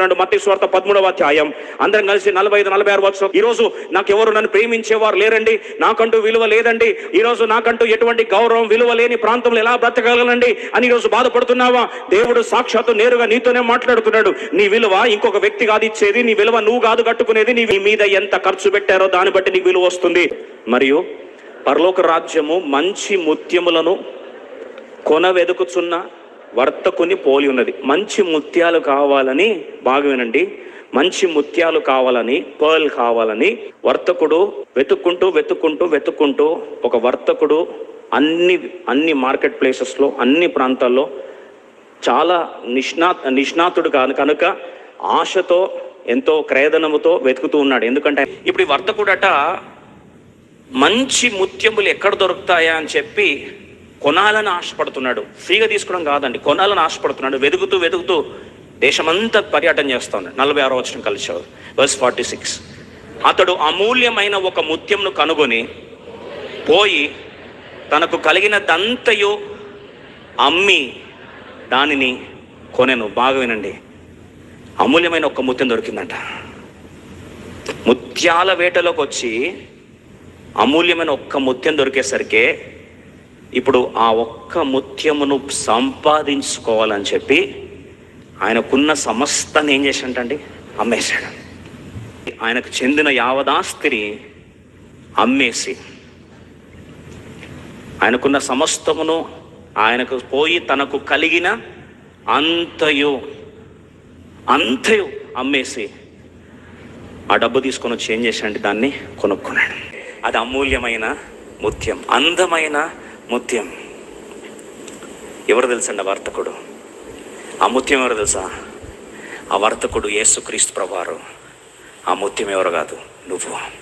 మాట్లాడుతున్నాడు మత్తి స్వార్థ పదమూడవ అధ్యాయం. అందరం కలిసి నలభై ఐదు నలభై ఆరు వచ్చిన ఈ రోజు నాకు ఎవరు నన్ను ప్రేమించేవారు లేరండి? నాకంటూ విలువ లేదండి. ఈ రోజు నాకంటూ ఎటువంటి గౌరవం విలువ లేని ప్రాంతంలో ఎలా బ్రతకగలనండి అని ఈ రోజు బాధపడుతున్నావా? దేవుడు సాక్షాత్తు నేరుగా నీతోనే మాట్లాడుతున్నాడు. నీ విలువ ఇంకొక వ్యక్తి కాదు ఇచ్చేది. నీ విలువ నువ్వు కాదు కట్టుకునేది. నీ మీద ఎంత ఖర్చు పెట్టారో దాన్ని బట్టి నీకు విలువ వస్తుంది. మరియు పరలోక రాజ్యము మంచి ముత్యములను కొన వెదుకుచున్న వర్తకుని పోలి ఉన్నది. మంచి ముత్యాలు కావాలని బాగా వినండి మంచి ముత్యాలు కావాలని పర్ల్ కావాలని వర్తకుడు వెతుక్కుంటూ వెతుక్కుంటూ వెతుక్కుంటూ ఒక వర్తకుడు అన్ని అన్ని మార్కెట్ ప్లేసెస్లో అన్ని ప్రాంతాల్లో చాలా నిష్ణా నిష్ణాతుడు కాదు కనుక ఆశతో ఎంతో క్రయధనముతో వెతుకుతూ ఉన్నాడు. ఎందుకంటే ఇప్పుడు ఈ వర్తకుడట మంచి ముత్యములు ఎక్కడ దొరుకుతాయా అని చెప్పి కొనాలని ఆశపడుతున్నాడు. ఫ్రీగా తీసుకోవడం కాదండి. కొనాలని ఆశపడుతున్నాడు. వెతుకుతూ వెతుకుతూ దేశమంతా పర్యటన చేస్తా ఉన్నాడు నలభై ఆరో వచ్చిన కలిసి వర్స్ ఫార్టీ సిక్స్ అతడు అమూల్యమైన ఒక ముత్యంను కనుగొని పోయి తనకు కలిగిన దంతయు అమ్మి దానిని కొనెను. బాగా వినండి. అమూల్యమైన ఒక ముత్యం దొరికిందంట. ముత్యాల వేటలోకి వచ్చి అమూల్యమైన ఒక్క ముత్యం దొరికేసరికి ఇప్పుడు ఆ ఒక్క ముత్యమును సంపాదించుకోవాలని చెప్పి ఆయనకున్న సమస్తని ఏం చేశాడంటండి? అమ్మేశాడు. ఆయనకు చెందిన యావదాస్తిని అమ్మేసి ఆయనకున్న సమస్తమును ఆయనకు పోయి తనకు కలిగిన అంతయు అంతయు అమ్మేసి ఆ డబ్బు తీసుకొని వచ్చి ఏం చేశాడంటే దాన్ని కొనుక్కున్నాడు. అది అమూల్యమైన ముత్యం అందమైన ముత్యం. ఎవరు తెలుసండి ఆ వర్తకుడు? ఆ ముత్యం ఎవరు తెలుసా? ఆ వర్తకుడు యేసుక్రీస్తు ప్రభువారు. ఆ ముత్యం ఎవరు కాదు? నువ్వు.